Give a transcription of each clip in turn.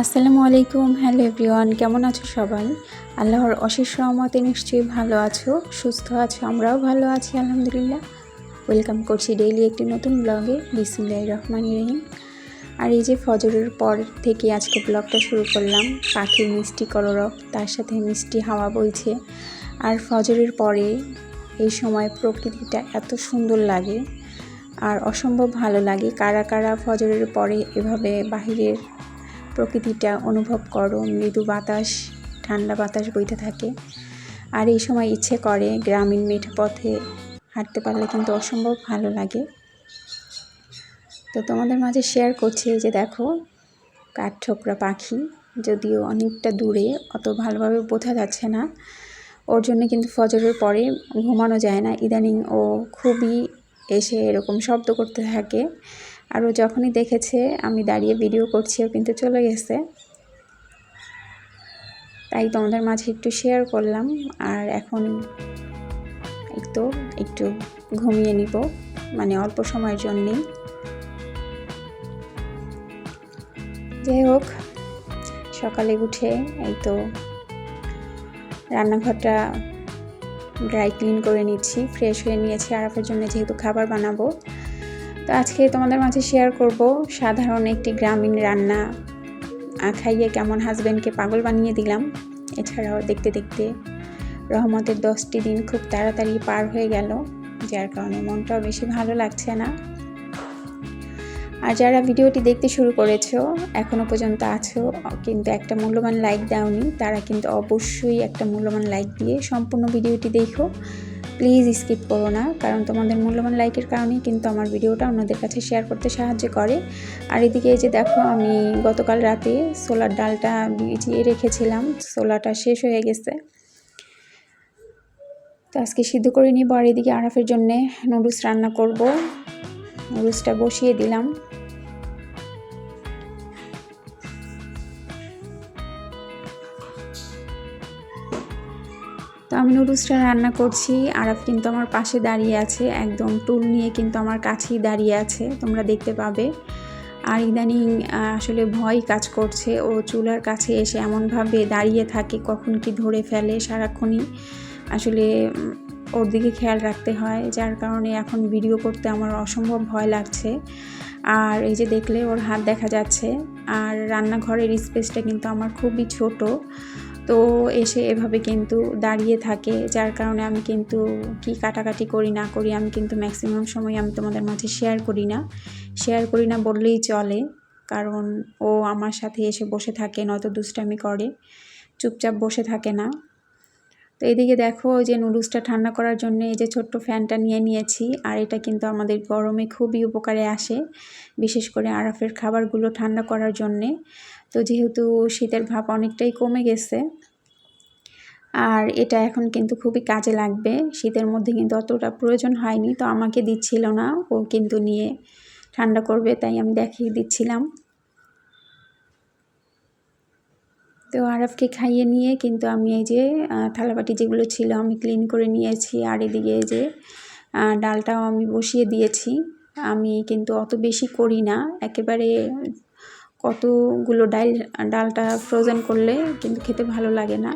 আসসালামু আলাইকুম, hello everyone, কেমন আছো সবাই? আল্লাহর অশেষ রহমতে নিশ্চয়ই ভালো আছো, সুস্থ আছো, আমরাও ভালো আছি, আলহামদুলিল্লাহ। ওয়েলকাম করছি ডেইলি একটি নতুন ব্লগে বিসমুল্লাহ রহমান রহিম। আর এই যে ফজরের পর থেকে আজকে ব্লগটা শুরু করলাম, পাখির মিষ্টি কলরব, তার সাথে মিষ্টি হাওয়া বইছে। আর ফজরের পরে এই সময় প্রকৃতিটা এত সুন্দর লাগে, আর অসম্ভব ভালো লাগে। কারা কারা ফজরের পরে এভাবে বাহিরের প্রকৃতিটা অনুভব করো। মৃদু বাতাস, ঠান্ডা বাতাস বইতে থাকে। আর এই সময় ইচ্ছে করে গ্রামীণ মেঠো পথে হাঁটতে পারলে কিন্তু অসম্ভব ভালো লাগে। তো তোমাদের মাঝে শেয়ার করছি যে দেখো, কাঠঠোকরা পাখি। যদিও অনেকটা দূরে, অত ভালোভাবে বোঝা যাচ্ছে না। ওর জন্য কিন্তু ফজরের পরে ঘুমানো যায় না। ইদানিং ও খুবই এসে এরকম শব্দ করতে থাকে। আর ও যখনই দেখেছে, আমি দাঁড়িয়ে ভিডিও করছি ও কিন্তু চলে গেছে। তাই তোমাদের মাঝে একটু শেয়ার করলাম, আর এখন একটু একটু ঘুমিয়ে নিব মানে অল্প সময়ের জন্যেই। যাই হোক, সকালে উঠে এই তো রান্নাঘরটা ড্রাই ক্লিন করে নিচ্ছি ফ্রেশ হয়ে নিয়েছি আরাফের জন্য যেহেতু খাবার বানাবো তো আজকে তোমাদের মাঝে শেয়ার করব সাধারণ একটি গ্রামীণ রান্না। খাইয়ে কেমন হাজব্যান্ডকে পাগল বানিয়ে দিলাম, এছাড়াও দেখতে দেখতে রহমতের দশটি দিন খুব তাড়াতাড়ি পার হয়ে গেল, যার কারণে মনটাও বেশি ভালো লাগছে না। আর যারা ভিডিওটি দেখতে শুরু করেছ এখনও পর্যন্ত আছো, কিন্তু একটা মূল্যবান লাইক দাওনি, তারা কিন্তু অবশ্যই একটা মূল্যবান লাইক দিয়ে সম্পূর্ণ ভিডিওটি দেখো। প্লিজ স্কিপ করো না, কারণ তোমাদের মূল্যবান লাইকের কারণেই কিন্তু আমার ভিডিওটা অন্যদের কাছে শেয়ার করতে সাহায্য করে। আর এদিকে এই যে দেখো, আমি গতকাল রাতে সোলার ডালটা ভিজিয়ে রেখেছিলাম সোলারটা শেষ হয়ে গেছে। তো আজকে সিদ্ধ করে নিব, আর এদিকে আরাফের জন্যে নুডলস রান্না করব। নুডলসটা বসিয়ে দিলাম। তো আমি নুডলসটা রান্না করছি। আরাফ কিন্তু আমার পাশে দাঁড়িয়ে আছে। একদম টুল নিয়ে কিন্তু আমার কাছেই দাঁড়িয়ে আছে। তোমরা দেখতে পাবে। আর ইদানিং আসলে ভয় কাজ করছে। ও চুলার কাছে এসে এমনভাবে দাঁড়িয়ে থাকে, কখন কি ধরে ফেলে সারাক্ষণই। আসলে ওর দিকে খেয়াল রাখতে হয়। যার কারণে এখন ভিডিও করতে আমার অসম্ভব ভয় লাগছে। আর এই যে দেখলে ওর হাত দেখা যাচ্ছে। আর রান্নাঘরের স্পেসটা কিন্তু আমার খুবই ছোট। তো এসে এভাবে কিন্তু দাঁড়িয়ে থাকে, যার কারণে আমি কিন্তু কি কাটাকাটি করি না করি, আমি কিন্তু ম্যাক্সিমাম সময় আমি তোমাদের মাঝে শেয়ার করি না। শেয়ার করি না বললেই চলে, কারণ ও আমার সাথে এসে বসে থাকে, নয়তো দুষ্টামি করে, চুপচাপ বসে থাকে না। তো এদিকে দেখো, ওই যে নুডলসটা ঠান্ডা করার জন্য এই যে ছোট্ট ফ্যানটা নিয়ে নিয়েছি। আর এটা কিন্তু আমাদের গরমে খুবই উপকারে আসে, বিশেষ করে আরাফের খাবারগুলো ঠান্ডা করার জন্যে। তো যেহেতু শীতের ভাব অনেকটাই কমে গেছে, আর এটা এখন কিন্তু খুবই কাজে লাগবে। শীতের মধ্যে কিন্তু অতটা প্রয়োজন হয়নি, তো আমাকে দিচ্ছিল না, ও কিন্তু নিয়ে ঠান্ডা করবে, তাই আমি দেখিয়ে দিচ্ছিলাম। তো আরফকে খাইয়ে নিয়ে কিন্তু আমি এই যে থালাবাটি যেগুলো ছিল আমি ক্লিন করে নিয়েছি। আর এদিকে যে ডালটাও আমি বসিয়ে দিয়েছি। আমি কিন্তু অত বেশি করি না। একেবারে কতগুলো ডাল ডালটা ফ্রোজেন করলে কিন্তু খেতে ভালো লাগে না।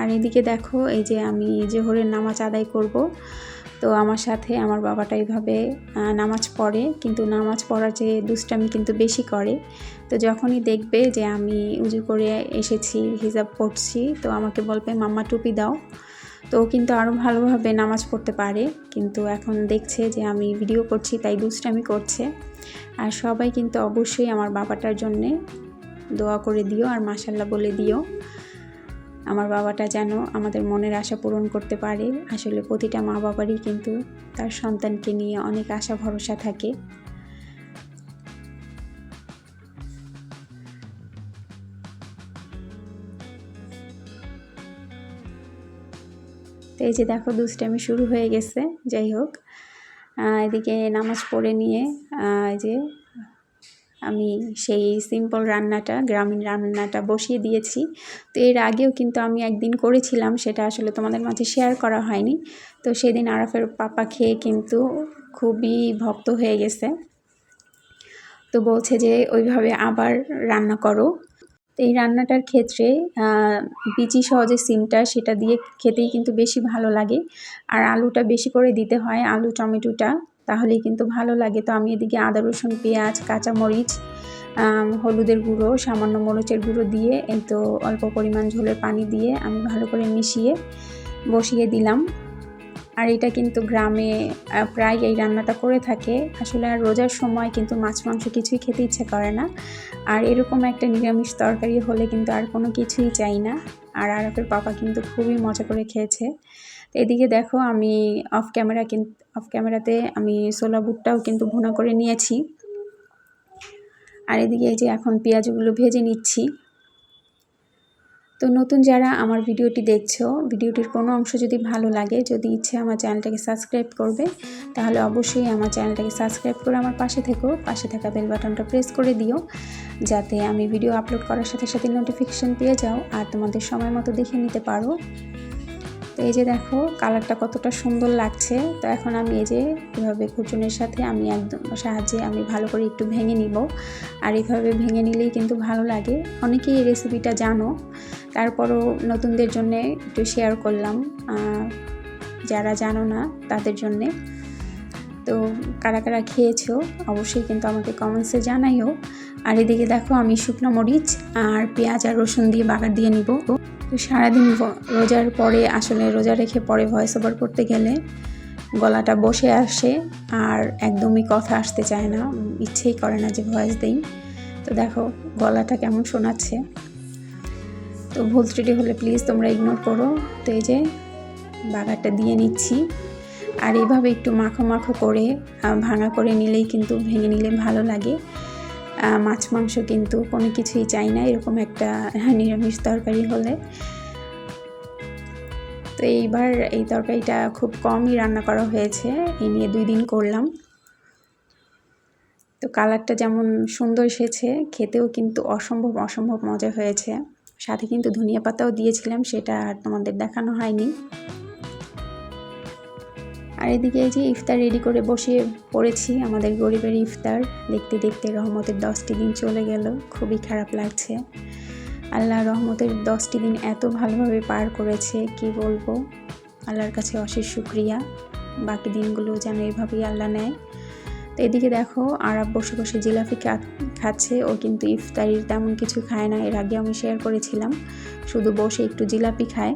আর এদিকে দেখো, এই যে আমি জোহরের নামাজ আদায় করব। তো আমার সাথে আমার বাবাটা এইভাবে নামাজ পড়ে। কিন্তু নামাজ পড়ার যে দুষ্টামি কিন্তু বেশি করে। তো যখনই দেখবে যে আমি উজু করে এসেছি, হিজাব পড়ছি তো আমাকে বলবে, মাম্মা, টুপি দাও। তো কিন্তু আরও ভালোভাবে নামাজ পড়তে পারে। কিন্তু এখন দেখছে যে আমি ভিডিও করছি, তাই দুষ্টামি করছে। আর সবাই কিন্তু অবশ্যই আমার বাবাটার জন্যে দোয়া করে দিও আর মাসাল্লাহ বলে দিও। আমার বাবাটা যেন আমাদের মনের আশা পূরণ করতে পারে। আসলে প্রতিটা মা বাবারই কিন্তু তার সন্তানকে নিয়ে অনেক আশা, ভরসা থাকে। তো এই যে দেখো, দুষ্টামি শুরু হয়ে গেছে। যাই হোক এদিকে নামাজ পড়ে নিয়ে এই যে আমি সেই সিম্পল রান্নাটা, গ্রামীণ রান্নাটা বসিয়ে দিয়েছি। তো এর আগেও কিন্তু আমি একদিন করেছিলাম, সেটা আসলে তোমাদের মাঝে শেয়ার করা হয়নি। তো সেদিন আরাফের পাপা খেয়ে কিন্তু খুবই ভক্ত হয়ে গেছে। তো বলছে যে, ওইভাবে আবার রান্না করো। এই রান্নাটার ক্ষেত্রে বিচি সহ যে সিমটা সেটা দিয়ে খেতেই কিন্তু বেশি ভালো লাগে। আর আলুটা বেশি করে দিতে হয়, আলু, টমেটোটা। তাহলেই কিন্তু ভালো লাগে। তো আমি এদিকে আদা, রসুন, পেঁয়াজ, কাঁচামরিচ হলুদের গুঁড়ো, সামান্য মরিচের গুঁড়ো দিয়ে, এই তো অল্প পরিমাণ ঝোলের পানি দিয়ে আমি ভালো করে মিশিয়ে বসিয়ে দিলাম। আর এটা কিন্তু গ্রামে প্রায় এই রান্নাটা করে থাকে। আসলে আর রোজার সময় কিন্তু মাছ, মাংস কিছুই খেতে ইচ্ছে করে না। আর এরকম একটা নিরামিষ তরকারি হলে কিন্তু আর কোনো কিছুই চাই না। আর আরফের পাপা কিন্তু খুবই মজা করে খেয়েছে। এদিকে দেখো আমি অফ ক্যামেরা কিন্তু অফ ক্যামেরাতে আমি সোলা বুটটাও কিন্তু ভুনা করে নিয়েছি। আর এদিকে এই যে এখন পেঁয়াজগুলো ভেজে নিচ্ছি। তো নতুন যারা আমার ভিডিওটি দেখছ, ভিডিওটির কোনো অংশ যদি ভালো লাগে, যদি ইচ্ছে আমার চ্যানেলটাকে সাবস্ক্রাইব করবে, তাহলে অবশ্যই আমার চ্যানেলটাকে সাবস্ক্রাইব করে আমার পাশে থেকো, পাশে থাকা বেল বাটনটা প্রেস করে দিও, যাতে আমি ভিডিও আপলোড করার সাথে সাথে নোটিফিকেশান পেয়ে যাও আর তোমাদের সময় মতো দেখে নিতে পারো। তো এই যে দেখো, কালারটা কতটা সুন্দর লাগছে। তো এখন আমি এই যে এভাবে খুচুনের সাথে আমি একদম সাহায্যে আমি ভালো করে একটু ভেঙে নিব। আর এভাবে ভেঙে নিলেই কিন্তু ভালো লাগে। অনেকেই এই রেসিপিটা জানো, তারপরও নতুনদের জন্য একটু শেয়ার করলাম যারা জানো না তাদের জন্যে। তো কারা কারা খেয়েছো, অবশ্যই কিন্তু আমাকে কমেন্টসে জানাইও। আর এদিকে দেখো আমি শুকনো মরিচ আর পেঁয়াজ আর রসুন দিয়ে বাগার দিয়ে নিব। তো সারাদিন রোজার পরে, আসলে রোজা রেখে পরে ভয়েস ওভার করতে গেলে গলাটা বসে আসে আর একদমই কথা আসতে চায় না। ইচ্ছেই করে না যে ভয়েস দেই। তো দেখো, গলাটা কেমন শোনাচ্ছে। তো ভুল ত্রুটি হলে প্লিজ তোমরা ইগনোর করো। তো এই যে, বাগারটা দিয়ে নিচ্ছি। আর এইভাবে একটু মাখো মাখো করে ভাঙা করে নিলেই কিন্তু ভেঙে নিলে ভালো লাগে। মাছ, মাংস কিন্তু কোনো কিছুই চাই না, এরকম একটা নিরামিষ তরকারি হলে। তো এইবার এই তরকারিটা খুব কমই রান্না করা হয়েছে এই নিয়ে দুই দিন করলাম। তো কালারটা যেমন সুন্দর এসেছে, খেতেও কিন্তু অসম্ভব অসম্ভব মজা হয়েছে। সাথে কিন্তু ধনিয়া পাতাও দিয়েছিলাম, সেটা আর তোমাদের দেখানো হয়নি। আর এদিকে এই যে ইফতার রেডি করে বসে পড়েছি আমাদের গরিবের ইফতার। দেখতে দেখতে রহমতের দশটি দিন চলে গেল, খুবই খারাপ লাগছে। আল্লাহ রহমতের দশটি দিন এত ভালোভাবে পার করেছে, কি বলব? আল্লাহর কাছে অশেষ শুক্রিয়া। বাকি দিনগুলো যেন এভাবেই আল্লাহ নেয়। তো এদিকে দেখো, আরব বসে বসে জিলাপি খাচ্ছে, ও কিন্তু ইফতারির তেমন কিছু খায় না, এর আগে আমি শেয়ার করেছিলাম। শুধু বসে একটু জিলাপি খায়।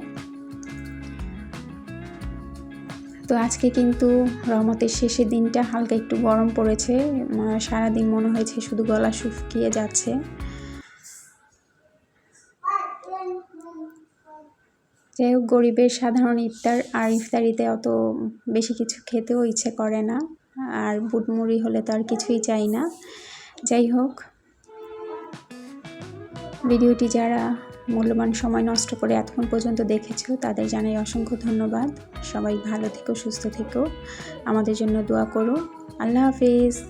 তো আজকে কিন্তু রহমতের শেষের দিনটা হালকা একটু গরম পড়েছে। সারাদিন মনে হয়েছে শুধু গলা শুকিয়ে যাচ্ছে। যাই হোক, গরিবের সাধারণ ইফতার আর ইফতারিতে অত বেশি কিছু খেতেও ইচ্ছে করে না। আর বুটমুড়ি হলে তো আর কিছুই চাই না। যাই হোক, ভিডিওটি যারা মূল্যবান সময় নষ্ট করে এতক্ষণ পর্যন্ত দেখেছ, তাদের জানাই অসংখ্য ধন্যবাদ। সবাই ভালো থেকো, সুস্থ থেকো। আমাদের জন্য দোয়া করো। আল্লাহ হাফিজ।